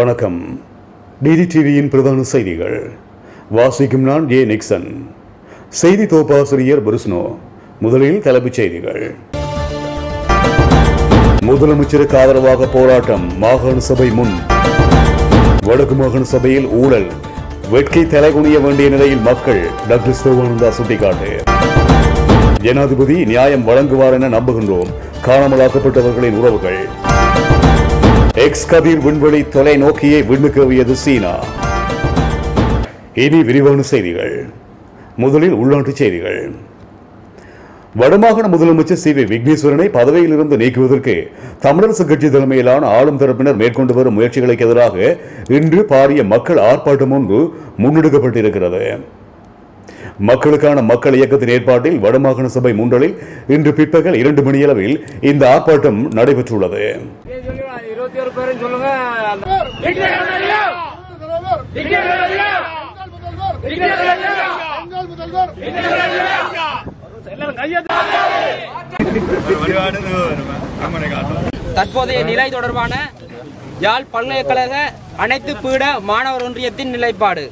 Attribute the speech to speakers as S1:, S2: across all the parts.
S1: வணக்கம். டிடி டிவியின் பிரதான செய்திகள். வாசிக்கும் நான் ஏ நிக்சன். செய்தி தோப்பாசிரியர் புருஸ்னோ முதலில் தலைப்புச் செய்திகள். முதலமைச்சருக்கு ஆதரவாக போராட்டம் மாகாண சபை முன். வடக்கு மாகாண சபையில் ஊழல். வெட்கை தலைகுனிய வேண்டிய நிலையில் மக்கள் டாக்டர் சிவானந்தா சுட்டிக்காட்டு. ஜனாதிபதி நியாயம் வழங்குவார் என நம்புகின்றோம். காணாமலாக்கப்பட்டவர்களின் உறவுகள். எக்ஸ் கதிர் விண்வெளி தொலைநோக்கியை விண்ணுக்கவியது சீனா. இனி விரிவான செய்திகள். முதலில் உள்நாட்டுச் செய்திகள். வடமாகாண முதலமைச்சர் சி வி விக்னேஸ்வரனை பதவியிலிருந்து நீக்குவதற்கு தமிழரசு கட்சி தலைமையிலான ஆளும் தரப்பினர் மேற்கொண்டு வரும் முயற்சிகளுக்கு எதிராக இன்று பாரிய மக்கள் ஆர்ப்பாட்டம் ஒன்று முன்னெடுக்கப்பட்டிருக்கிறது. மக்களுக்கான மக்கள் இயக்கத்தின் ஏற்பாட்டில் வடமாகாண சபை முன்றலில் இன்று பிற்பகல் இரண்டு மணியளவில் இந்த ஆர்ப்பாட்டம் நடைபெற்றுள்ளது
S2: இருபத்தி ஒரு பேரும் சொல்லுங்க
S3: தற்போதைய நிலை தொடர்பான யாழ் பல்கலைக்கழக அனைத்து பீட மாணவர் ஒன்றியத்தின் நிலைப்பாடு.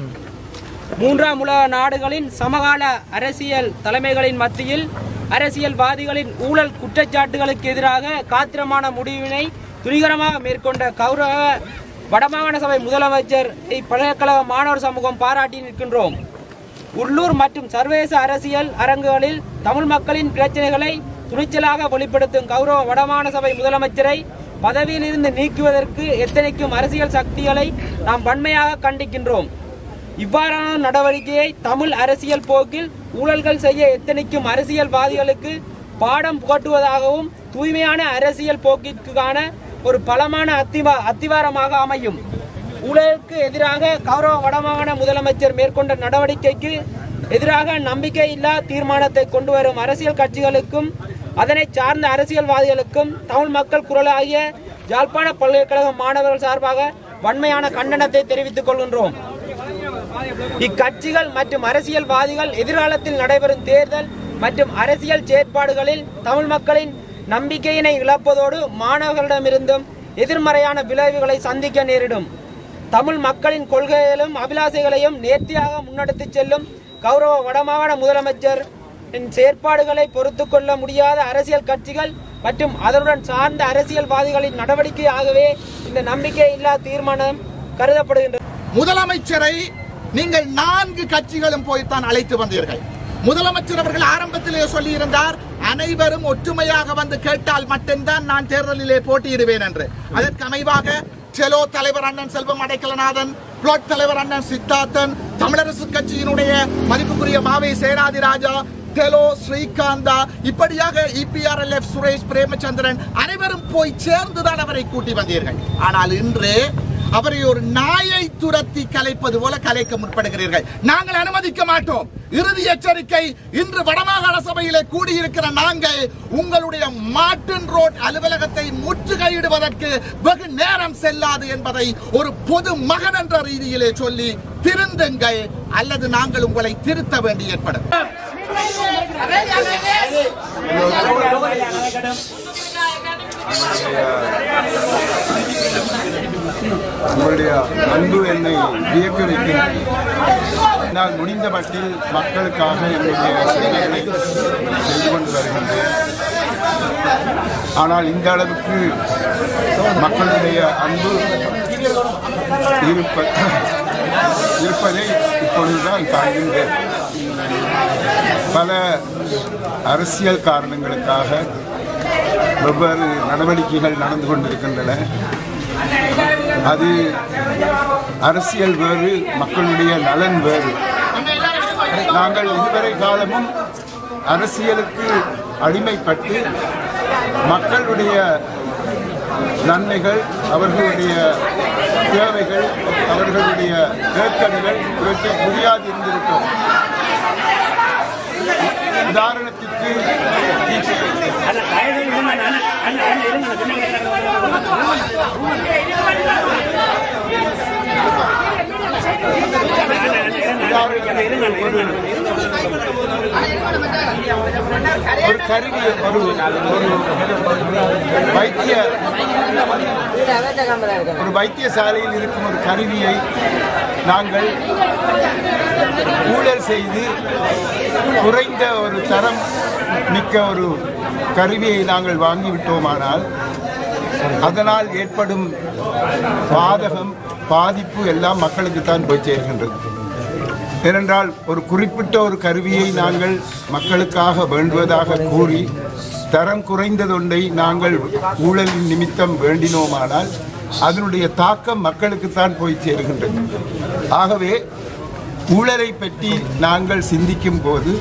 S3: மூன்றாம் உலக நாடுகளின் சமகால அரசியல் தலைமைகளின் மத்தியில் அரசியல்வாதிகளின் ஊழல் குற்றச்சாட்டுகளுக்கு எதிராக காத்திரமான முடிவினை துணிகரமாக மேற்கொண்ட கௌரவ வடமாகாண சபை முதலமைச்சர் பல்கலைக்கழக மாணவர் சமூகம் பாராட்டி நிற்கின்றோம். உள்ளூர் மற்றும் சர்வதேச அரசியல் அரங்குகளில் தமிழ் மக்களின் பிரச்சனைகளை துணிச்சலாக வெளிப்படுத்தும் கௌரவ வடமாகாண சபை முதலமைச்சரை பதவியில் இருந்து நீக்குவதற்கு எத்தனைக்கும் அரசியல் சக்திகளை நாம் வன்மையாக கண்டிக்கின்றோம். இவ்வாறான நடவடிக்கையை தமிழ் அரசியல் போக்கில் ஊழல்கள் செய்ய எத்தனைக்கும் அரசியல்வாதிகளுக்கு பாடம் புகட்டுவதாகவும் தூய்மையான அரசியல் போக்கிற்கான ஒரு பலமான அத்திவா அத்திவாரமாக அமையும். ஊழலுக்கு எதிராக கௌரவ வடமாகாண முதலமைச்சர் மேற்கொண்ட நடவடிக்கைக்கு எதிராக நம்பிக்கையில்லா தீர்மானத்தை கொண்டு வரும் அரசியல் கட்சிகளுக்கும் அதனை சார்ந்த அரசியல்வாதிகளுக்கும் தமிழ் மக்கள் குரலாகிய யாழ்ப்பாண பல்கலைக்கழக மாணவர்கள் சார்பாக வன்மையான கண்டனத்தை தெரிவித்துக் கொள்கின்றோம். இக்கட்சிகள் மற்றும் அரசியல்வாதிகள் எதிர்காலத்தில் நடைபெறும் தேர்தல் மற்றும் அரசியல் செயற்பாடுகளில் தமிழ் மக்களின் நம்பிக்கையினை இழப்பதோடு மாணவர்களிடமிருந்தும் எதிர்மறையான விளைவுகளை சந்திக்க நேரிடும். தமிழ் மக்களின் கொள்கைகளும் அபிலாசைகளையும் நேர்த்தியாக முன்னெடுத்துச் செல்லும் கௌரவ வடமாகாண முதலமைச்சர் செயற்பாடுகளை பொறுத்து கொள்ள முடியாத அரசியல் கட்சிகள் மற்றும் அதனுடன் சார்ந்த அரசியல்வாதிகளின் நடவடிக்கையாகவே இந்த நம்பிக்கை இல்லா தீர்மானம் கருதப்படுகின்றது
S4: முதலமைச்சரை நீங்கள் நான்கு கட்சிகளும் போய்த்தான் அழைத்து வந்தீர்கள். முதலமைச்சர் அவர்கள் ஆரம்பத்திலே சொல்லியிருந்தார் அனைவரும் ஒற்றுமையாக வந்து கேட்டால் மட்டும்தான் நான் தேர்தலிலே போட்டியிடுவேன் என்று. அதற்கு அமைவாக செலோ தலைவர் அண்ணன் செல்வம் அடைக்கலநாதன் பிளாட் தலைவர் அண்ணன் சித்தார்த்தன் தமிழரசு கட்சியினுடைய மதிப்புக்குரிய மாவை சேனாதிராஜா டெலோ ஸ்ரீகாந்தா இப்படியாக இபிஆர்எல்எஃப் சுரேஷ் பிரேமச்சந்திரன் அனைவரும் போய் சேர்ந்துதான் அவரை கூட்டி வந்தீர்கள். ஆனால் இன்று அவரை ஒரு நாயை துரத்தி கலைப்பது போல கலைக்க முற்படுகிறீர்கள் நாங்கள் அனுமதிக்க மாட்டோம் இறுதி எச்சரிக்கை இன்று வடமாகாண சபையிலே கூடியிருக்கிற நாங்கள் உங்களுடைய மார்டின் ரோட் அலுவலகத்தை முற்றுகையிடுவதற்கு வெகு நேரம் செல்லாது என்பதை ஒரு பொது மகன் என்ற ரீதியிலே சொல்லி திருந்துங்கள் அல்லது நாங்கள் உங்களை திருத்த வேண்டி ஏற்படும்
S5: உங்களுடைய அன்பு என்னை வியக்க வைக்கிறது நான் முடிந்த மட்டில் மக்களுக்காக என்னுடைய சேவைகளை செய்து கொண்டு வருகின்றேன். ஆனால் இந்த அளவுக்கு மக்களுடைய அன்பு இருப்ப இருப்பதை இப்பொழுதுதான் காண்கின்றேன். பல அரசியல் காரணங்களுக்காக வெவ்வேறு நடவடிக்கைகள் நடந்து கொண்டிருக்கின்றன. அது அரசியல் வேறு மக்களுடைய நலன் வேறு. நாங்கள் இதுவரை காலமும் அரசியலுக்கு அடிமைப்பட்டு மக்களுடைய நன்மைகள் அவர்களுடைய தேவைகள் அவர்களுடைய கேட்கல்கள் இவற்றை முடியாது இருந்திருக்கிறோம். உதாரணத்திற்கு ஒரு கருவி ஒரு ஒரு வைத்திய ஒரு வைத்தியசாலையில் இருக்கும் ஒரு கருவியை நாங்கள் ஊழல் செய்து குறைந்த ஒரு தரம் மிக்க ஒரு கருவியை நாங்கள் வாங்கிவிட்டோமானால் அதனால் ஏற்படும் பாதகம் பாதிப்பு எல்லாம் மக்களுக்கு தான் போய் சேர்கின்றது. ஏனென்றால் ஒரு குறிப்பிட்ட ஒரு கருவியை நாங்கள் மக்களுக்காக வேண்டுவதாக கூறி தரம் குறைந்ததொன்றை நாங்கள் ஊழலின் நிமித்தம் வேண்டினோமானால் அதனுடைய தாக்கம் மக்களுக்குத்தான் போய் சேருகின்றது. ஆகவே ஊழலை பற்றி நாங்கள் சிந்திக்கும் போது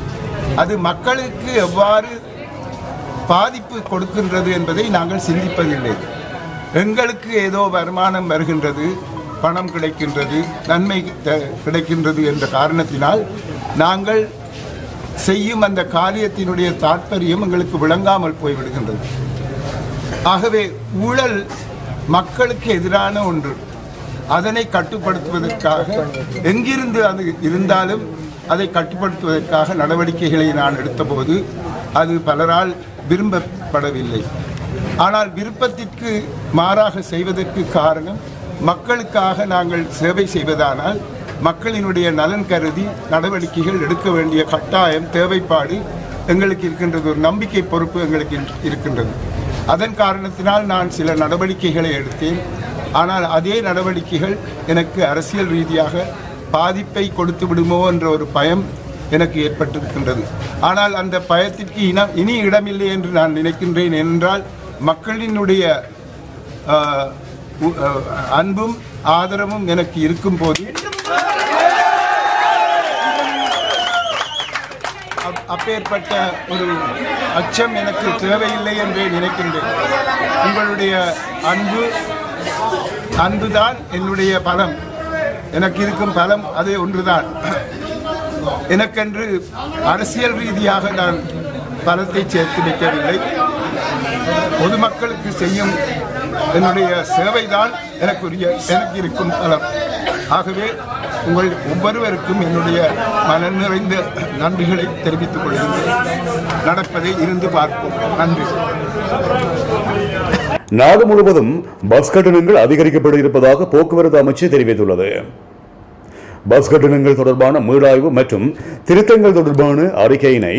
S5: அது மக்களுக்கு எவ்வாறு பாதிப்பு கொடுக்கின்றது என்பதை நாங்கள் சிந்திப்பதில்லை. எங்களுக்கு ஏதோ வருமானம் வருகின்றது பணம் கிடைக்கின்றது நன்மை த- கிடைக்கின்றது என்ற காரணத்தினால் நாங்கள் செய்யும் அந்த காரியத்தினுடைய தாற்பயம் எங்களுக்கு விளங்காமல் போய்விடுகின்றது. ஆகவே ஊழல் மக்களுக்கு எதிரான ஒன்று. அதனை கட்டுப்படுத்துவதற்காக எங்கிருந்து அது இருந்தாலும் அதை கட்டுப்படுத்துவதற்காக நடவடிக்கைகளை நான் எடுத்தபோது அது பலரால் விரும்பப்படவில்லை. ஆனால் விருப்பத்திற்கு மாறாக செய்வதற்கு காரணம் மக்களுக்காக நாங்கள் சேவை செய்வதானால் மக்களினுடைய நலன் கருதி நடவடிக்கைகள் எடுக்க வேண்டிய கட்டாயம் தேவைப்பாடு எங்களுக்கு இருக்கின்றது. ஒரு நம்பிக்கை பொறுப்பு எங்களுக்கு இருக்கின்றது. அதன் காரணத்தினால் நான் சில நடவடிக்கைகளை எடுத்தேன். ஆனால் அதே நடவடிக்கைகள் எனக்கு அரசியல் ரீதியாக பாதிப்பை கொடுத்து விடுமோ என்ற ஒரு பயம் எனக்கு ஏற்பட்டிருக்கின்றது. ஆனால் அந்த பயத்திற்கு இனம் இனி இடமில்லை என்று நான் நினைக்கின்றேன் என்றால் மக்களினுடைய உ- அன்பும் ஆதரவும் எனக்கு இருக்கும் போது அப்- அப்பேற்பட்ட ஒரு அச்சம் எனக்கு தேவையில்லை என்றே நினைக்கின்றேன். உங்களுடைய அன்பு அன்புதான் என்னுடைய பலம். எனக்கு இருக்கும் பலம் அது ஒன்றுதான். எனக்கென்று அரசியல் ரீதியாக நான் பலத்தை சேர்த்து வைக்கவில்லை பொதுமக்களுக்கு செய்யும் என்னுடைய சேவைதான் எனக்குரிய எனக்கு இருக்கும் பலம். ஆகவே உங்கள் ஒவ்வொருவருக்கும் என்னுடைய மன நிறைந்த நன்றிகளை தெரிவித்துக் கொள்கின்றேன் நடப்பதை இருந்து பார்ப்போம். நன்றி.
S1: நாடு முழுவதும் பஸ் கட்டணங்கள் அதிகரிக்கப்பட இருப்பதாக போக்குவரத்து அமைச்சு தெரிவித்துள்ளது. பஸ் கட்டணங்கள் தொடர்பான மீளாய்வு மற்றும் திருத்தங்கள் தொடர்பான அறிக்கையினை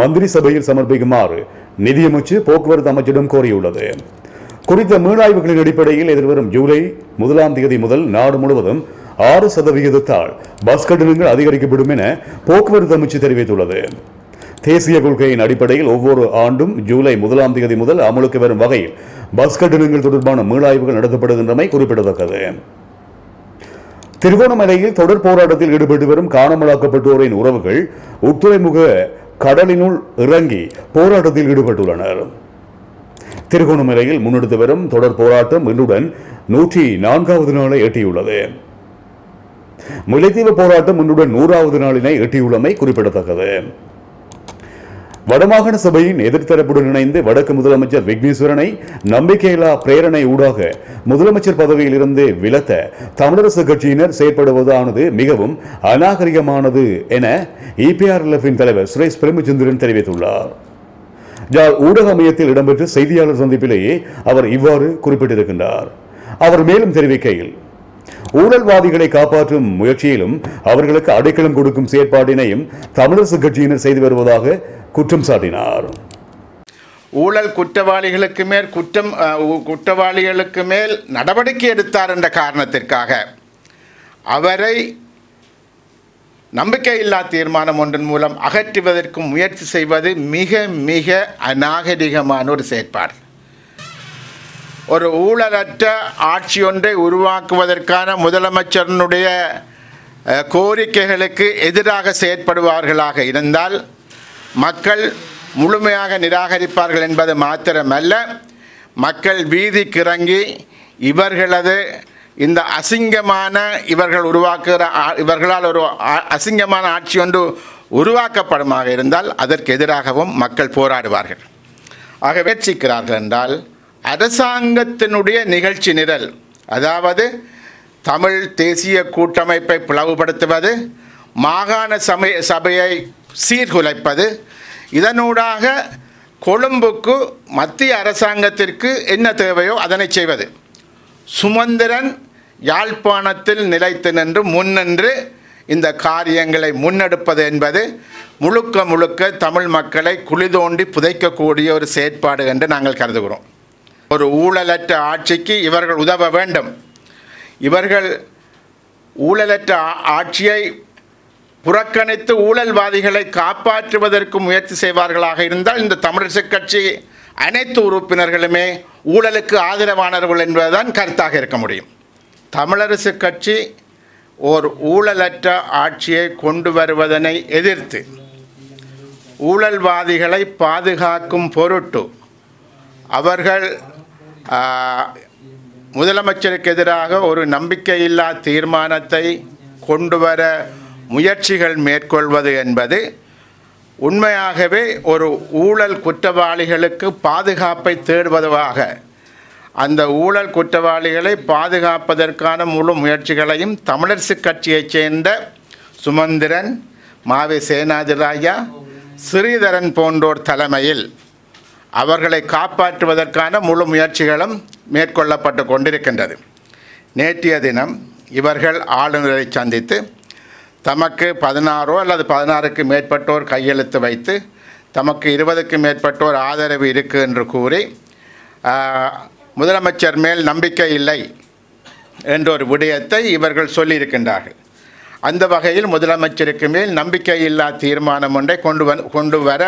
S1: மந்திரி சபையில் சமர்ப்பிக்குமாறு நிதியமைச்சு போக்குவரத்து அமைச்சிடம் கோரியுள்ளது. குறித்த மீளாய்வுகளின் அடிப்படையில் எதிர்வரும் ஜூலை முதலாம் தேதி முதல் நாடு முழுவதும் ஆறு சதவிகிதத்தால் பஸ் கட்டணங்கள் அதிகரிக்கப்படும் என போக்குவரத்து அமைச்சு தெரிவித்துள்ளது. தேசிய கொள்கையின் அடிப்படையில் ஒவ்வொரு ஆண்டும் ஜூலை முதலாம் தேதி முதல் அமலுக்கு வரும் வகையில் பஸ் கட்டணங்கள் தொடர்பான மீளாய்வுகள் நடத்தப்படுகின்றமை குறிப்பிடத்தக்கது. திருகோணமலையில் தொடர் போராட்டத்தில் ஈடுபட்டு வரும் காணாமலாக்கப்பட்டோரின் உறவுகள் உட்துறைமுக கடலினுள் இறங்கி போராட்டத்தில் ஈடுபட்டுள்ளனர். திருகோணமலையில் முன்னெடுத்து வரும் தொடர் போராட்டம் இன்றுடன் நூற்றி நான்காவது நாளை எட்டியுள்ளது. முல்லைத்தீவு போராட்டம் இன்றுடன் நூறாவது நாளினை எட்டியுள்ளமை குறிப்பிடத்தக்கது. வடமாகாண சபையின் எதிர்த்தரப்புடன் இணைந்து வடக்கு முதலமைச்சர் விக்னேஸ்வரனை நம்பிக்கையில்லா பிரேரணை ஊடாக முதலமைச்சர் பதவியில் இருந்து விலத்த தமிழரசு கட்சியினர் செயற்படுவதானது மிகவும் அநாகரிகமானது என இபிஆர்எல்எஃபின் தலைவர் சுரேஷ் பிரேமச்சந்திரன் தெரிவித்துள்ளார். யாழ் ஊடக மையத்தில் இடம்பெற்ற செய்தியாளர் சந்திப்பிலேயே அவர் இவ்வாறு குறிப்பிட்டிருக்கின்றார். அவர் மேலும் தெரிவிக்கையில் ஊழல்வாதிகளை காப்பாற்றும் முயற்சியிலும் அவர்களுக்கு அடைக்கலம் கொடுக்கும் செயற்பாட்டினையும் தமிழரசு கட்சியினர் செய்து வருவதாக குற்றம் சாட்டினார்.
S5: ஊழல் குற்றவாளிகளுக்கு மேல் குற்றம் குற்றவாளிகளுக்கு மேல் நடவடிக்கை எடுத்தார் என்ற காரணத்திற்காக அவரை நம்பிக்கையில்லா தீர்மானம் ஒன்றின் மூலம் அகற்றுவதற்கு முயற்சி செய்வது மிக மிக அநாகரிகமான ஒரு செயற்பாடு. ஒரு ஊழலற்ற ஆட்சி ஒன்றை உருவாக்குவதற்கான முதலமைச்சரினுடைய கோரிக்கைகளுக்கு எதிராக செயற்படுவார்களாக இருந்தால் மக்கள் முழுமையாக நிராகரிப்பார்கள் என்பது மாத்திரமல்ல. மக்கள் வீதிக்கு இறங்கி இவர்களது இந்த அசிங்கமான இவர்கள் உருவாக்குகிற ஆ- இவர்களால் ஒரு அசிங்கமான ஆட்சி ஒன்று உருவாக்கப்படுமாக இருந்தால் அதற்கு எதிராகவும் மக்கள் போராடுவார்கள். ஆக முயற்சிக்கிறார்கள் என்றால் அரசாங்கத்தினுடைய நிகழ்ச்சி நிரல் அதாவது தமிழ் தேசிய கூட்டமைப்பை பிளவுபடுத்துவது மாகாண சமய சபையை சீர்குலைப்பது. இதனூடாக கொழும்புக்கு மத்திய அரசாங்கத்திற்கு என்ன தேவையோ அதனை செய்வது.
S6: சுமந்திரன் யாழ்ப்பாணத்தில் நிலைத்து நின்று முன்னின்று இந்த காரியங்களை முன்னெடுப்பது என்பது முழுக்க முழுக்க தமிழ் மக்களை குளிதோண்டி புதைக்கக்கூடிய ஒரு செயற்பாடு என்று நாங்கள் கருதுகிறோம். ஒரு ஊழலற்ற ஆட்சிக்கு இவர்கள் உதவ வேண்டும். இவர்கள் ஊழலற்ற ஆட்சியை புறக்கணித்து ஊழல்வாதிகளை காப்பாற்றுவதற்கு முயற்சி செய்வார்களாக இருந்தால் இந்த தமிழரசு கட்சி அனைத்து உறுப்பினர்களுமே ஊழலுக்கு ஆதரவானவர்கள் என்பதுதான் கருத்தாக இருக்க முடியும். தமிழரசு கட்சி ஓர் ஊழலற்ற ஆட்சியை கொண்டு வருவதனை எதிர்த்து ஊழல்வாதிகளை பாதுகாக்கும் பொருட்டு அவர்கள் முதலமைச்சருக்கு எதிராக ஒரு நம்பிக்கையில்லா தீர்மானத்தை கொண்டு வர முயற்சிகள் மேற்கொள்வது என்பது உண்மையாகவே ஒரு ஊழல் குற்றவாளிகளுக்கு பாதுகாப்பை தேடுவதாக அந்த ஊழல் குற்றவாளிகளை பாதுகாப்பதற்கான முழு முயற்சிகளையும் தமிழரசுக் கட்சியைச் சேர்ந்த சுமந்திரன் மாவி சேனாதிராஜா ஸ்ரீதரன் போன்றோர் தலைமையில் அவர்களை காப்பாற்றுவதற்கான முழு முயற்சிகளும் மேற்கொள்ளப்பட்டு கொண்டிருக்கின்றது. நேற்றைய தினம் இவர்கள் ஆளுநரை சந்தித்து தமக்கு பதினாறோ அல்லது பதினாறுக்கு மேற்பட்டோர் கையெழுத்து வைத்து தமக்கு இருபதுக்கு மேற்பட்டோர் ஆதரவு இருக்குது என்று கூறி முதலமைச்சர் மேல் நம்பிக்கை இல்லை என்ற ஒரு விடயத்தை இவர்கள் சொல்லியிருக்கின்றார்கள். அந்த வகையில் முதலமைச்சருக்கு மேல் நம்பிக்கை இல்லா தீர்மானம் ஒன்றை கொண்டு வ கொண்டு வர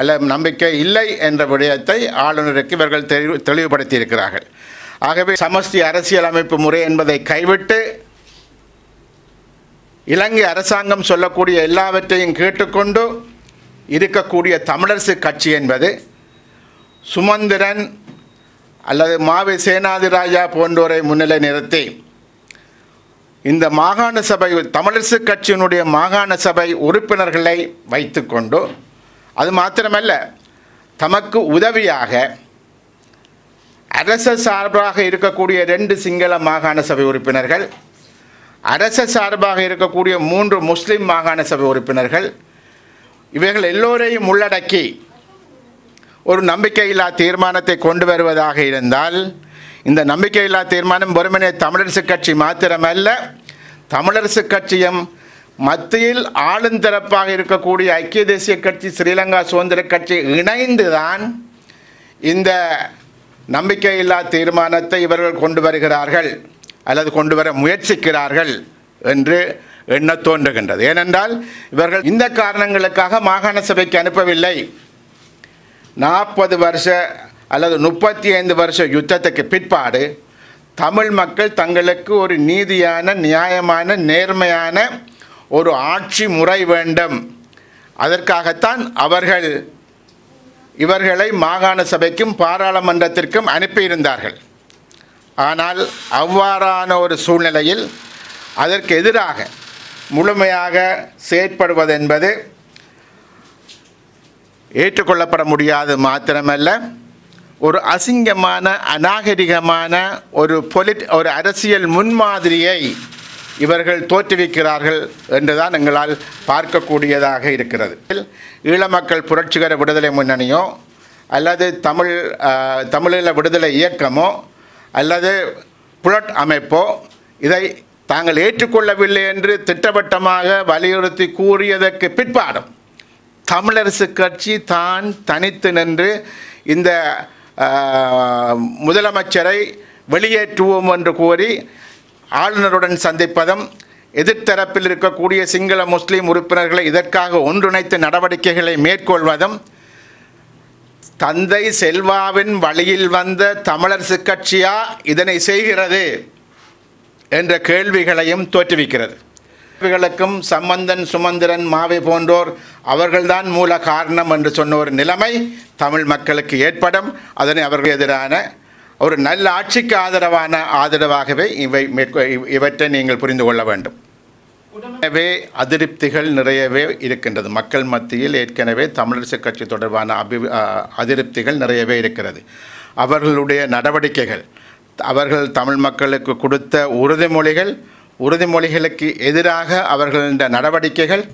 S6: அல்ல நம்பிக்கை இல்லை என்ற விடயத்தை ஆளுநருக்கு இவர்கள் தெளிவு தெளிவுபடுத்தியிருக்கிறார்கள். ஆகவே சமஸ்தி அரசியலமைப்பு முறை என்பதை கைவிட்டு இலங்கை அரசாங்கம் சொல்லக்கூடிய எல்லாவற்றையும் கேட்டுக்கொண்டு இருக்கக்கூடிய தமிழரசு கட்சி என்பது சுமந்திரன் அல்லது மாவி சேனாதிராஜா போன்றோரை முன்னிலை நிறுத்தி இந்த மாகாண சபை தமிழரசு கட்சியினுடைய மாகாண சபை உறுப்பினர்களை வைத்துக்கொண்டு அது மாத்திரமல்ல தமக்கு உதவியாக அரச சார்பாக இருக்கக்கூடிய ரெண்டு சிங்கள மாகாண சபை உறுப்பினர்கள் அரச சார்பாக இருக்கக்கூடிய மூன்று முஸ்லிம் மாகாண சபை உறுப்பினர்கள் இவைகள் எல்லோரையும் உள்ளடக்கி ஒரு நம்பிக்கையில்லா தீர்மானத்தை கொண்டு வருவதாக இருந்தால் இந்த நம்பிக்கையில்லா தீர்மானம் வெறுமனே தமிழரசு கட்சி மாத்திரமல்ல தமிழரசு கட்சியும் மத்தியில் ஆளுந்தரப்பாக இருக்கக்கூடிய ஐக்கிய தேசிய கட்சி ஸ்ரீலங்கா சுதந்திர கட்சி இணைந்துதான் இந்த நம்பிக்கையில்லா தீர்மானத்தை இவர்கள் கொண்டு வருகிறார்கள். அல்லது கொண்டு வர முயற்சிக்கிறார்கள் என்று எண்ண தோன்றுகின்றது. ஏனென்றால் இவர்கள் இந்த காரணங்களுக்காக மாகாண சபைக்கு அனுப்பவில்லை. நாற்பது வருஷ அல்லது முப்பத்தி ஐந்து வருஷ யுத்தத்துக்கு பிற்பாடு தமிழ் மக்கள் தங்களுக்கு ஒரு நீதியான நியாயமான நேர்மையான ஒரு ஆட்சி முறை வேண்டும். அதற்காகத்தான் அவர்கள் இவர்களை மாகாண சபைக்கும் பாராளுமன்றத்திற்கும் அனுப்பியிருந்தார்கள். ஆனால் அவ்வாறான ஒரு சூழ்நிலையில் அதற்கு எதிராக முழுமையாக செயற்படுவது என்பது ஏற்றுக்கொள்ளப்பட முடியாது மாத்திரமல்ல. ஒரு அசிங்கமான அநாகரிகமான ஒரு பொலிட் ஒரு அரசியல் முன்மாதிரியை இவர்கள் தோற்றுவிக்கிறார்கள் என்றுதான் எங்களால் பார்க்கக்கூடியதாக இருக்கிறது. ஈழமக்கள் புரட்சிகர விடுதலை முன்னணியோ அல்லது தமிழ் தமிழீழ விடுதலை இயக்கமோ அல்லது புலட் அமைப்போ இதை தாங்கள் ஏற்றுக்கொள்ளவில்லை என்று திட்டவட்டமாக வலியுறுத்தி கூறியதற்கு பிற்பாடும் தமிழரசு கட்சி தான் தனித்து நின்று இந்த முதலமைச்சரை வெளியேற்றுவோம் என்று கூறி ஆளுநருடன் சந்திப்பதும் எதிர்த்தரப்பில் இருக்கக்கூடிய சிங்கள முஸ்லீம் உறுப்பினர்களை இதற்காக ஒன்றிணைத்து நடவடிக்கைகளை மேற்கொள்வதும் தந்தை செல்வாவின் வழியில் வந்த தமிழரசு கட்சியா இதனை செய்கிறது என்ற கேள்விகளையும் தோற்றுவிக்கிறது. கேள்விகளுக்கும் சம்பந்தன் சுமந்திரன் மாவை போன்றோர் அவர்கள்தான் மூல காரணம் என்று சொன்ன ஒரு நிலைமை தமிழ் மக்களுக்கு ஏற்படும். அதனை அவர்கள் எதிரான ஒரு நல்ல ஆட்சிக்கு ஆதரவான ஆதரவாகவே இவை இவற்றை நீங்கள் புரிந்து கொள்ள வேண்டும். எனவே அதிருப்திகள் நிறையவே இருக்கின்றது. மக்கள் மத்தியில் ஏற்கனவே தமிழரசு கட்சி தொடர்பான அபி அதிருப்திகள் நிறையவே இருக்கிறது. அவர்களுடைய நடவடிக்கைகள் அவர்கள் தமிழ் மக்களுக்கு கொடுத்த உறுதிமொழிகள் உறுதிமொழிகளுக்கு எதிராக அவர்களின் நடவடிக்கைகள்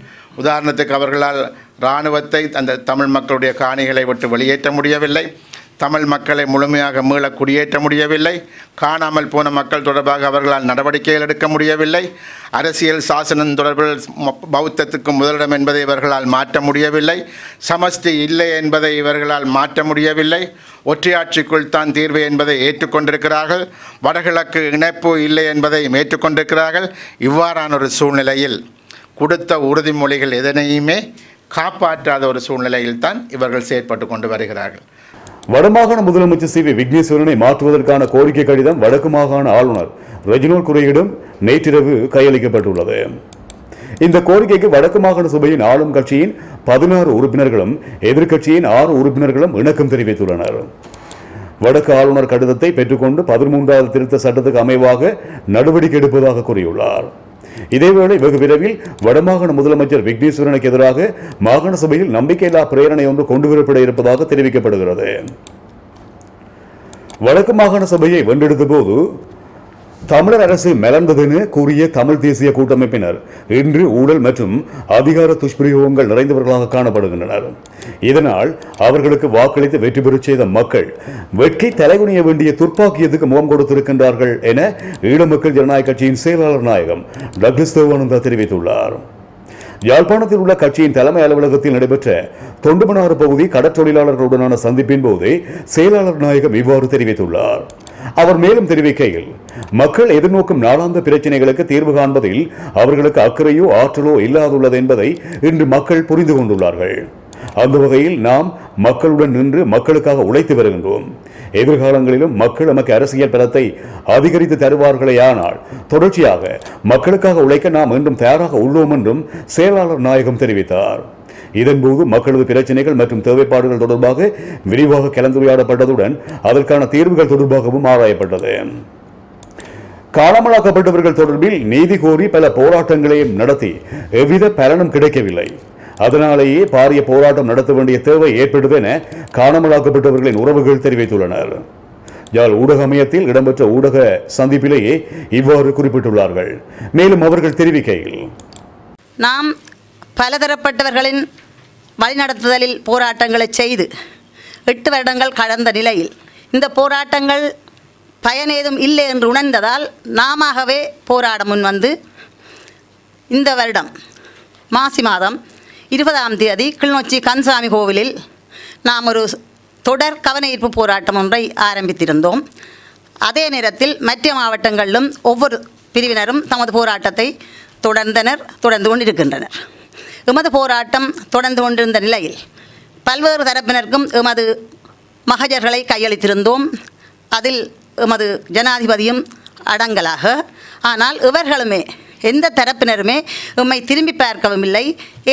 S6: உதாரணத்துக்கு அவர்களால் இராணுவத்தை அந்த தமிழ் மக்களுடைய காணிகளை விட்டு வெளியேற்ற முடியவில்லை. தமிழ் மக்களை முழுமையாக மீள குடியேற்ற முடியவில்லை. காணாமல் போன மக்கள் தொடர்பாக அவர்களால் நடவடிக்கைகள் எடுக்க முடியவில்லை. அரசியல் சாசனம் தொடர்பில் பௌத்தத்துக்கு முதலிடம் என்பதை இவர்களால் மாற்ற முடியவில்லை. சமஸ்தி இல்லை என்பதை இவர்களால் மாற்ற முடியவில்லை. ஒற்றையாட்சிக்குள் தான் தீர்வு என்பதை ஏற்றுக்கொண்டிருக்கிறார்கள். வடகிழக்கு இணைப்பு இல்லை என்பதையும் ஏற்றுக்கொண்டிருக்கிறார்கள். இவ்வாறான ஒரு சூழ்நிலையில் கொடுத்த உறுதிமொழிகள் எதனையுமே காப்பாற்றாத ஒரு சூழ்நிலையில் தான் இவர்கள் செயற்பட்டு கொண்டு வருகிறார்கள்.
S1: வடமாகாண முதலமைச்சர் சி வி விக்னேஸ்வரனை மாற்றுவதற்கான கோரிக்கை கடிதம் வடக்கு மாகாண ஆளுநர் ரெஜினோல் குறையிடம் நேற்றிரவு கையளிக்கப்பட்டுள்ளது. இந்த கோரிக்கைக்கு வடக்கு மாகாண சபையின் ஆளும் கட்சியின் பதினாறு உறுப்பினர்களும் எதிர்க்கட்சியின் ஆறு உறுப்பினர்களும் இணக்கம் தெரிவித்துள்ளனர். வடக்கு ஆளுநர் கடிதத்தை பெற்றுக்கொண்டு பதிமூன்றாவது திருத்த சட்டத்துக்கு அமைவாக நடவடிக்கை எடுப்பதாக கூறியுள்ளார். இதேவேளை வெகு விரைவில் வடமாகாண முதலமைச்சர் விக்னேஸ்வரனுக்கு எதிராக மாகாண சபையில் நம்பிக்கையில்லா பிரேரணை ஒன்று கொண்டுவரப்பட இருப்பதாக தெரிவிக்கப்படுகிறது. வடக்கு மாகாண சபையை வென்றெடுத்த போது தமிழர் அரசு மலர்ந்ததென கூறிய தமிழ் தேசிய கூட்டமைப்பினர் இன்று ஊழல் மற்றும் அதிகார துஷ்பிரயோகங்கள் நிறைந்தவர்களாக காணப்படுகின்றனர். இதனால் அவர்களுக்கு வாக்களித்து வெற்றி பெறச் செய்த மக்கள் வெட்கை தலைகுனிய வேண்டிய துர்ப்பாக்கியத்துக்கு முகம் கொடுத்திருக்கின்றார்கள் என ஈழ மக்கள் ஜனநாயக கட்சியின் செயலாளர் நாயகம் டக்ளஸ் தேவானந்தா தெரிவித்துள்ளார். யாழ்ப்பாணத்தில் உள்ள கட்சியின் தலைமை அலுவலகத்தில் நடைபெற்ற தொண்டுமனாறு பகுதி கடற்றொழிலாளர்களுடனான சந்திப்பின் போதே செயலாளர் நாயகம் இவ்வாறு தெரிவித்துள்ளார். அவர் மேலும் தெரிவிக்கையில் மக்கள் எதிர்நோக்கும் நாளாந்த பிரச்சனைகளுக்கு தீர்வு காண்பதில் அவர்களுக்கு அக்கறையோ ஆற்றலோ இல்லாதுள்ளது என்பதை இன்று மக்கள் புரிந்து கொண்டுள்ளார்கள். அந்த வகையில் நாம் மக்களுடன் நின்று மக்களுக்காக உழைத்து வருகின்றோம். எதிர்காலங்களிலும் மக்கள் நமக்கு அரசியல் பலத்தை அதிகரித்து தருவார்களேயானால் தொடர்ச்சியாக மக்களுக்காக உழைக்க நாம் என்றும் தயாராக உள்ளோம் என்றும் செயலாளர் நாயகம் தெரிவித்தார். இதன்போது மக்களது பிரச்சினைகள் மற்றும் தேவைப்பாடுகள் தொடர்பாக விரிவாக கலந்துரையாடப்பட்டதுடன் அதற்கான தீர்வுகள் தொடர்பாகவும் ஆராயப்பட்டது. காணாமலாக்கப்பட்டவர்கள் தொடர்பில் நீதி கோரி பல போராட்டங்களையும் நடத்தி எவ்வித பலனும் கிடைக்கவில்லை. அதனாலேயே பாரிய போராட்டம் நடத்த வேண்டிய தேவை ஏற்பட்டது என காணாமலாக்கப்பட்டவர்களின் உறவுகள் தெரிவித்துள்ளனர். யாழ் ஊடக அமையத்தில் இடம்பெற்ற ஊடக சந்திப்பிலேயே இவ்வாறு குறிப்பிட்டுள்ளார்கள். மேலும் அவர்கள் தெரிவிக்கையில்
S7: நாம் பலதரப்பட்டவர்களின் வழிநடத்துதலில் போராட்டங்களை செய்து எட்டு வருடங்கள் கடந்த நிலையில் இந்த போராட்டங்கள் பயனேதும் இல்லை என்று உணர்ந்ததால் நாமவே போராட முன் வந்து இந்த வருடம் மாசி மாதம் இருபதாம் தேதி கிளிநொச்சி கன்சாமி கோவிலில் நாம் ஒரு தொடர் கவனஈர்ப்பு போராட்டம் ஒன்றை ஆரம்பித்திருந்தோம். அதே நேரத்தில் மற்ற மாவட்டங்களிலும் ஒவ்வொரு பிரிவினரும் தமது போராட்டத்தை தொடர்ந்தனர் தொடர்ந்து கொண்டிருக்கின்றனர். எமது போராட்டம் தொடர்ந்து கொண்டிருந்த நிலையில் பல்வேறு தரப்பினருக்கும் எமது மகஜர்களை கையளித்திருந்தோம். அதில் எமது ஜனாதிபதியும் அடங்கலாக. ஆனால் இவர்களுமே எந்த தரப்பினருமே உம்மை திரும்பி பார்க்கவும் இல்லை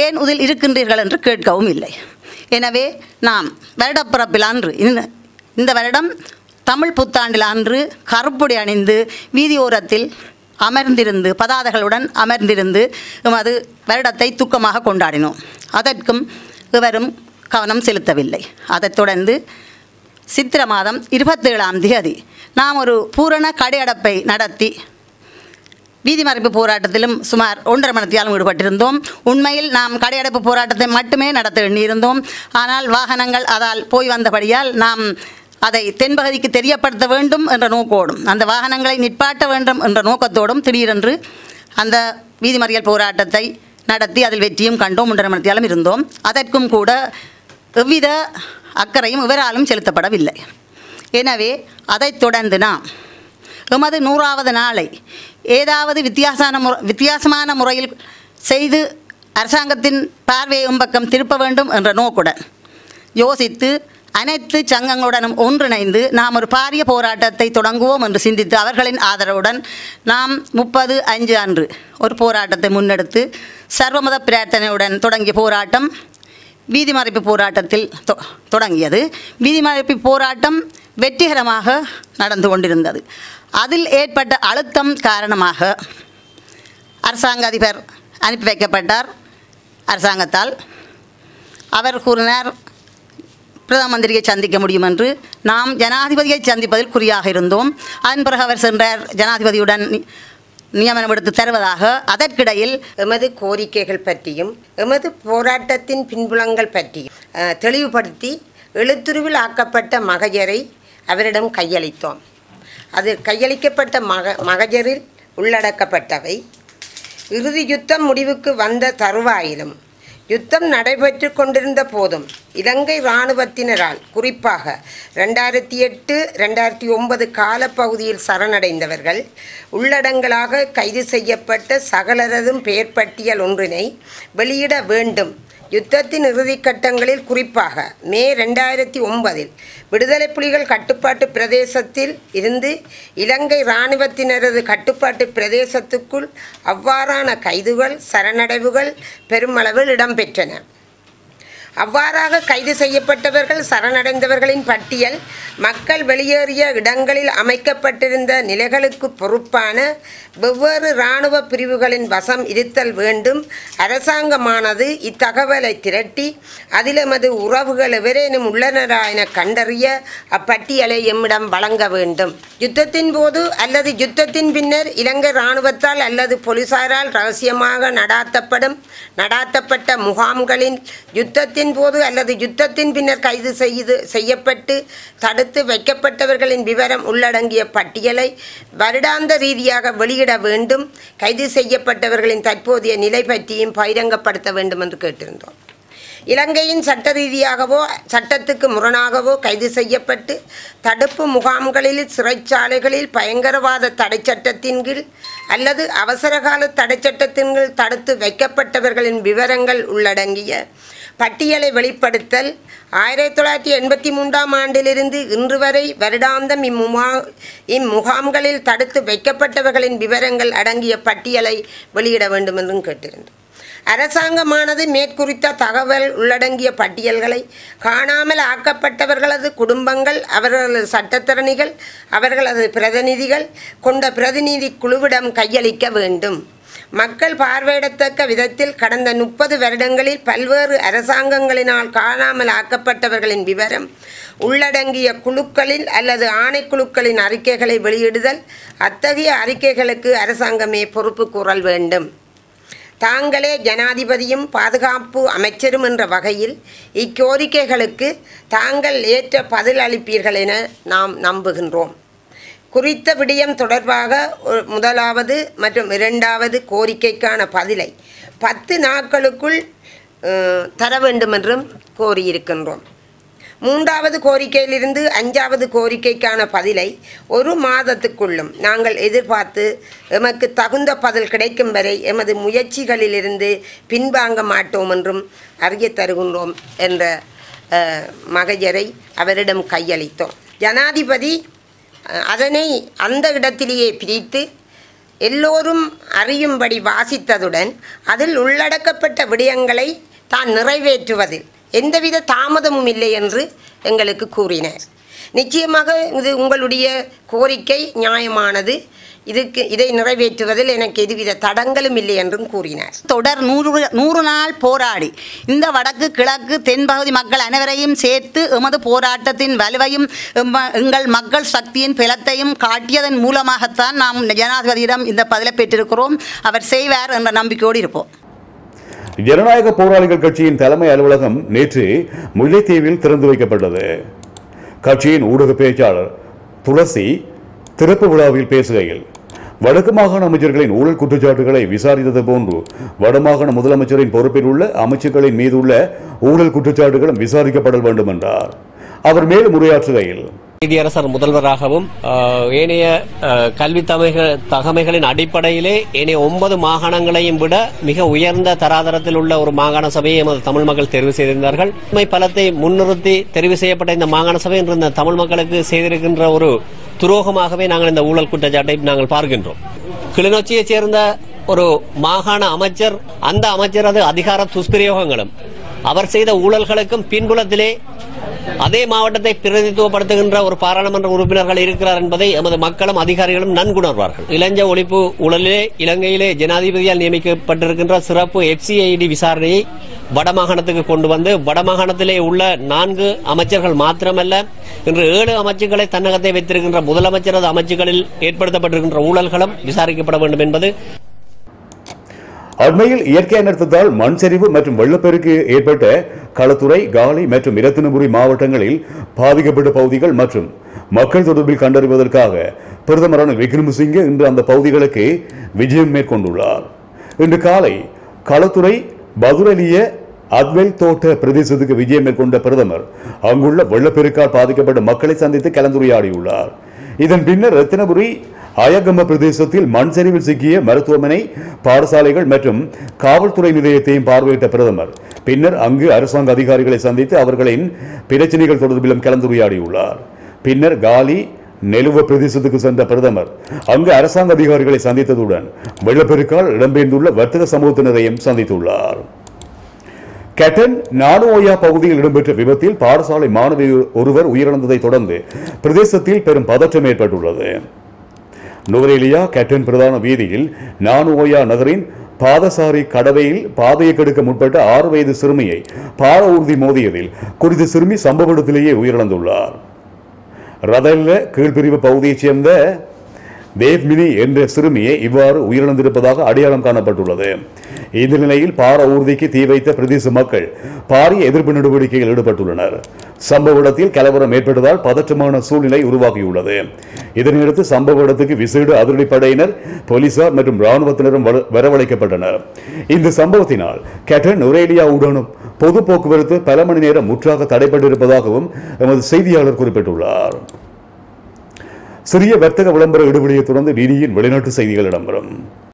S7: ஏன் இதில் இருக்கின்றீர்கள் என்று கேட்கவும் இல்லை. எனவே நாம் வருடப்பிறப்பில் அன்று இந்த இந்த வருடம் தமிழ் புத்தாண்டில் அன்று கருப்புடை அணிந்து வீதியோரத்தில் அமர்ந்திருந்து பதாதைகளுடன் அமர்ந்திருந்து எமது வருடத்தை துக்கமாக கொண்டாடினோம். அதற்கும் இவரும் கவனம் செலுத்தவில்லை. அதைத் தொடர்ந்து சித்திர மாதம் இருபத்தேழாம் தேதி நாம் ஒரு பூரண கடையடப்பை நடத்தி வீதி மறைப்பு போராட்டத்திலும் சுமார் ஒன்றரை மணத்தியாலும் ஈடுபட்டிருந்தோம். உண்மையில் நாம் கடையடைப்பு போராட்டத்தை மட்டுமே நடத்த எண்ணியிருந்தோம். ஆனால் வாகனங்கள் அதால் போய் வந்தபடியால் நாம் அதை தென்பகுதிக்கு தெரியப்படுத்த வேண்டும் என்ற நோக்கோடும் அந்த வாகனங்களை நிற்பாட்ட வேண்டும் என்ற நோக்கத்தோடும் திடீரென்று அந்த வீதிமறியல் போராட்டத்தை நடத்தி அதில் வெற்றியும் கண்டோம் ஒன்றரை இருந்தோம். அதற்கும் கூட எவ்வித அக்கறையும் இவராலும் செலுத்தப்படவில்லை. எனவே அதைத் தொடர்ந்து நாம் எமது நூறாவது நாளை ஏதாவது வித்தியாசமான முறை வித்தியாசமான முறையில் செய்து அரசாங்கத்தின் பார்வையை பக்கம் திருப்ப வேண்டும் என்ற நோக்குடன் யோசித்து அனைத்து சங்கங்களுடனும் ஒன்றிணைந்து நாம் ஒரு பாரிய போராட்டத்தை தொடங்குவோம் என்று சிந்தித்து அவர்களின் ஆதரவுடன் நாம் முப்பது அஞ்சு அன்று ஒரு போராட்டத்தை முன்னெடுத்து சர்வமத பிரார்த்தனையுடன் தொடங்கிய போராட்டம் வீதி மறைப்பு போராட்டத்தில் தொ- தொடங்கியது. வீதி மறைப்பு போராட்டம் வெற்றிகரமாக நடந்து கொண்டிருந்தது. அதில் ஏற்பட்ட அழுத்தம் காரணமாக அரசாங்க அதிபர் அனுப்பி வைக்கப்பட்டார். அரசாங்கத்தால் அவர் கூறினார் பிரதம மந்திரியை சந்திக்க முடியும் என்று நாம் ஜனாதிபதியை சந்திப்பதில் குறியாக இருந்தோம். அதன் பிறகு அவர் சென்றார். ஜனாதிபதியுடன் நியமனம் எடுத்து தருவதாக. அதற்கிடையில்
S8: எமது கோரிக்கைகள் பற்றியும் எமது போராட்டத்தின் பின்புலங்கள் பற்றியும் தெளிவுபடுத்தி எழுத்துருவில் ஆக்கப்பட்ட மகஜரை அவரிடம் கையளித்தோம். அது கையளிக்கப்பட்ட மக மகஜரில் உள்ளடக்கப்பட்டவை இறுதி யுத்தம் முடிவுக்கு வந்த தருவாயிலும் யுத்தம் நடைபெற்று கொண்டிருந்த போதும் இலங்கை இராணுவத்தினரால் குறிப்பாக ரெண்டாயிரத்தி எட்டு ரெண்டாயிரத்தி ஒன்பது காலப்பகுதியில் சரணடைந்தவர்கள் உள்ளடங்களாக கைது செய்யப்பட்ட சகலரதும் பெயர் பட்டியல் ஒன்றினை வெளியிட வேண்டும். யுத்தத்தின் இறுதிக்கட்டங்களில் குறிப்பாக மே ரெண்டாயிரத்தி ஒன்பதில் விடுதலை புலிகள் கட்டுப்பாட்டு பிரதேசத்தில் இருந்து இலங்கை இராணுவத்தினரது கட்டுப்பாட்டு பிரதேசத்துக்குள் அவ்வாறான கைதுகள் சரணடைவுகள் பெருமளவில் இடம்பெற்றன. அவ்வாறாக கைது செய்யப்பட்டவர்கள் சரணடைந்தவர்களின் பட்டியல் மக்கள் வெளியேறிய இடங்களில் அமைக்கப்பட்டிருந்த நிலைகளுக்கு பொறுப்பான வெவ்வேறு இராணுவ பிரிவுகளின் வசம் இருத்தல் வேண்டும். அரசாங்கமானது இத்தகவலை திரட்டி அதில் எமது உறவுகள் எவரேனும் உள்ளனரா என கண்டறிய அப்பட்டியலை எம்மிடம் வழங்க வேண்டும். யுத்தத்தின் போது அல்லது யுத்தத்தின் பின்னர் இலங்கை இராணுவத்தால் அல்லது போலீசாரால் ரகசியமாக நடாத்தப்படும் நடாத்தப்பட்ட முகாம்களின் யுத்தத்தின் போது அல்லது யுத்தத்தின் பின்னர் கைது செய்து செய்யப்பட்டு தடுத்து வைக்கப்பட்டவர்களின் விவரம் உள்ளடங்கிய பட்டியலை வருடாந்த ரீதியாக வெளியிட வேண்டும். கைது செய்யப்பட்டவர்களின் தற்போதைய நிலை பற்றியும் பகிரங்கப்படுத்த வேண்டும் என்று கேட்டிருந்தோம். இலங்கையின் சட்ட ரீதியாகவோ சட்டத்துக்கு முரணாகவோ கைது செய்யப்பட்டு தடுப்பு முகாம்களில் சிறைச்சாலைகளில் பயங்கரவாத தடை சட்டத்தின் கீழ் அல்லது அவசரகால தடை சட்டத்தின் கீழ் தடுத்து வைக்கப்பட்டவர்களின் விவரங்கள் உள்ளடங்கிய பட்டியலை வெளிப்படுத்தல் ஆயிரத்தி தொள்ளாயிரத்தி எண்பத்தி மூன்றாம் ஆண்டிலிருந்து இன்று வரை வருடாந்தம் இம்முகா இம்முகாம்களில் தடுத்து வைக்கப்பட்டவர்களின் விவரங்கள் அடங்கிய பட்டியலை வெளியிட வேண்டும் என்றும் கேட்டிருந்தோம். அரசாங்கமானது மேற்குறித்த தகவல் உள்ளடங்கிய பட்டியல்களை காணாமல் ஆக்கப்பட்டவர்களது குடும்பங்கள் அவர்களது சட்டத்திறனிகள் அவர்களது பிரதிநிதிகள் கொண்ட பிரதிநிதி குழுவிடம் கையளிக்க வேண்டும். மக்கள் பார்வையிடத்தக்க விதத்தில் கடந்த முப்பது வருடங்களில் பல்வேறு அரசாங்கங்களினால் காணாமல் ஆக்கப்பட்டவர்களின் விவரம் உள்ளடங்கிய குழுக்களில் அல்லது ஆணைக்குழுக்களின் அறிக்கைகளை வெளியிடுதல் அத்தகைய அறிக்கைகளுக்கு அரசாங்கமே பொறுப்பு கூறல் வேண்டும். தாங்களே ஜனாதிபதியும் பாதுகாப்பு அமைச்சரும் என்ற வகையில் இக்கோரிக்கைகளுக்கு தாங்கள் ஏற்ற பதில் அளிப்பீர்கள் என நாம் நம்புகின்றோம். குறித்த விடயம் தொடர்பாக முதலாவது மற்றும் இரண்டாவது கோரிக்கைக்கான பதிலை பத்து நாட்களுக்குள் தர வேண்டும் என்றும் கோரியிருக்கின்றோம். மூன்றாவது கோரிக்கையிலிருந்து அஞ்சாவது கோரிக்கைக்கான பதிலை ஒரு மாதத்துக்குள்ளும் நாங்கள் எதிர்பார்த்து எமக்கு தகுந்த பதில் கிடைக்கும் வரை எமது முயற்சிகளிலிருந்து பின்வாங்க மாட்டோம் என்றும் அறிய தருகின்றோம் என்ற மகஜரை அவரிடம் கையளித்தோம். ஜனாதிபதி அதனை அந்த இடத்திலேயே பிரித்து எல்லோரும் அறியும்படி வாசித்ததுடன் அதில் உள்ளடக்கப்பட்ட விடயங்களை தான் நிறைவேற்றுவதில் எந்தவித தாமதமும் இல்லை என்று எங்களுக்கு கூறினார். நிச்சயமாக இது உங்களுடைய கோரிக்கை நியாயமானது. இதுக்கு இதை நிறைவேற்றுவதில் எனக்கு எதுவித தடங்களும் இல்லை என்றும் கூறினார்.
S7: தொடர் நூறு நூறு நாள் போராடி இந்த வடக்கு கிழக்கு தென்பகுதி மக்கள் அனைவரையும் சேர்த்து எமது போராட்டத்தின் வலுவையும் எங்கள் மக்கள் சக்தியின் பலத்தையும் காட்டியதன் மூலமாகத்தான் நாம் ஜனாதிபதியிடம் இந்த பதிலை பெற்றிருக்கிறோம். அவர் செய்வார் என்ற நம்பிக்கையோடு இருப்போம்.
S1: ஜனநாயக போராளிகள் கட்சியின் தலைமை அலுவலகம் நேற்று முல்லைத்தீவில் திறந்து வைக்கப்பட்டது. கட்சியின் ஊடக பேச்சாளர் துளசி திறப்பு விழாவில் பேசுகையில் வடக்கு மாகாண அமைச்சர்களின் ஊழல் குற்றச்சாட்டுகளை விசாரித்தது போன்று வடமாகாண முதலமைச்சரின் பொறுப்பில் உள்ள அமைச்சர்களின் மீது உள்ள ஊழல் குற்றச்சாட்டுகளும் விசாரிக்கப்பட வேண்டும் என்றார் அவர் மேலும் உரையாற்றுகையில்
S9: நீதியரசர் முதல்வராகவும் ஏனைய கல்வி தகமைகளின் அடிப்படையிலே ஏனைய ஒன்பது மாகாணங்களையும் விட மிக உயர்ந்த தராதரத்தில் உள்ள ஒரு மாகாண சபையை எமது தமிழ் மக்கள் தெரிவு செய்திருந்தார்கள். உண்மை பலத்தை முன்னிறுத்தி தெரிவு செய்யப்பட்ட இந்த மாகாண சபை என்று இந்த தமிழ் மக்களுக்கு செய்திருக்கின்ற ஒரு துரோகமாகவே நாங்கள் இந்த ஊழல் குற்றச்சாட்டை நாங்கள் பார்க்கின்றோம். கிளிநொச்சியைச் சேர்ந்த ஒரு மாகாண அமைச்சர் அந்த அமைச்சரது அதிகார துஷ்பிரயோகங்களும் அவர் செய்த ஊழல்களுக்கும் பின்புலத்திலே அதே மாவட்டத்தை பிரதிநிதித்துவப்படுத்துகின்ற ஒரு பாராளுமன்ற உறுப்பினர்கள் இருக்கிறார் என்பதை எமது மக்களும் அதிகாரிகளும் நன்குணர்வார்கள். இளஞ்ச ஒழிப்பு ஊழலிலே இலங்கையிலே ஜனாதிபதியால் நியமிக்கப்பட்டிருக்கின்ற சிறப்பு எஃப்சிஐடி விசாரணையை வடமாகாணத்துக்கு கொண்டு வந்து வடமாகாணத்திலே உள்ள நான்கு அமைச்சர்கள் மாத்திரமல்ல இன்று ஏழு அமைச்சுகளை தன்னகத்தை வைத்திருக்கின்ற முதலமைச்சரது அமைச்சுகளில் ஏற்படுத்தப்பட்டிருக்கின்ற ஊழல்களும் விசாரிக்கப்பட வேண்டும் என்பது
S1: அண்மையில் இயற்கை அனர்த்தத்தால் மண் சரிவு மற்றும் வெள்ளப்பெருக்கு ஏற்பட்ட களத்துறை காலி மற்றும் இரத்தினபுரி மாவட்டங்களில் பாதிக்கப்பட்ட பகுதிகள் மற்றும் மக்கள் தொடர்பில் கண்டறிவதற்காக பிரதமர் ரணில் விக்ரமசிங்கே இன்று அந்த பகுதிகளுக்கு விஜயம் மேற்கொண்டுள்ளார். இன்று காலை களத்துறை பதுரலிய அத்வெல் தோட்ட பிரதேசத்துக்கு விஜயம் மேற்கொண்ட பிரதமர் அங்குள்ள வெள்ளப்பெருக்கால் பாதிக்கப்பட்ட மக்களை சந்தித்து கலந்துரையாடியுள்ளார். இதன் பின்னர் ரத்தினபுரி அயகம பிரதேசத்தில் மண் சரிவில் சிக்கிய மருத்துவமனை பாடசாலைகள் மற்றும் காவல்துறை நிலையத்தையும் பார்வையிட்ட பிரதமர். பின்னர் அங்கு அரசாங்க அதிகாரிகளை சந்தித்து அவர்களின் பிரச்சனைகள் தொடர்பிலும் கலந்துரையாடியுள்ளார். பின்னர் காலி நெலுவ பிரதேசத்துக்கு சென்ற பிரதமர் அங்கு அரசாங்க அதிகாரிகளை சந்தித்ததுடன் வெள்ளப்பெருக்கால் இடம்பெயர்ந்துள்ள வர்த்தக சமூகத்தினரையும் சந்தித்துள்ளார். கெட்டன் நானுஓயா பகுதியில் இடம்பெற்ற விபத்தில் பாடசாலை மாணவி ஒருவர் உயிரிழந்ததை தொடர்ந்து பிரதேசத்தில் பெரும் பதற்றம் ஏற்பட்டுள்ளது. நுவரேலியா கேட்டன் பிரதான வீதியில் நானுவோயா நகரின் பாதசாரி கடவையில் பாதையை கெடுக்க முற்பட்ட ஆறு வயது சிறுமியை பார ஊர்தி மோதியதில் குறித்த சிறுமி சம்பவ இடத்திலேயே உயிரிழந்துள்ளார். ரதல்ல கீழ்பிரிவு பகுதியைச் சேர்ந்த தேவ்மினி என்ற சிறுமியை இவ்வாறு உயிரிழந்திருப்பதாக அடையாளம் காணப்பட்டுள்ளது. இந்த நிலையில் பார ஊர்திக்கு தீ வைத்த பிரதேச மக்கள் பாரிய எதிர்ப்பு நடவடிக்கையில் ஈடுபட்டுள்ளனர். சம்பவ இடத்தில் கலவரம் ஏற்பட்டதால் பதற்றமான சூழ்நிலை உருவாகியுள்ளது. இதனையடுத்து சம்பவ இடத்துக்கு விசேட அதிரடிப்படையினர் போலீசார் மற்றும் ராணுவத்தினரும் வரவழைக்கப்பட்டனர். இந்த சம்பவத்தினால் கேட்டன் நுரேலியாவுடனும் பொது போக்குவரத்து பல மணி நேரம் முற்றாக தடைப்பட்டிருப்பதாகவும் எமது செய்தியாளர் குறிப்பிட்டுள்ளார். சிறிய வர்த்தக விளம்பர இடைவெளியை தொடர்ந்து டிடியின் வெளிநாட்டு செய்திகள் இடம்பெறும்.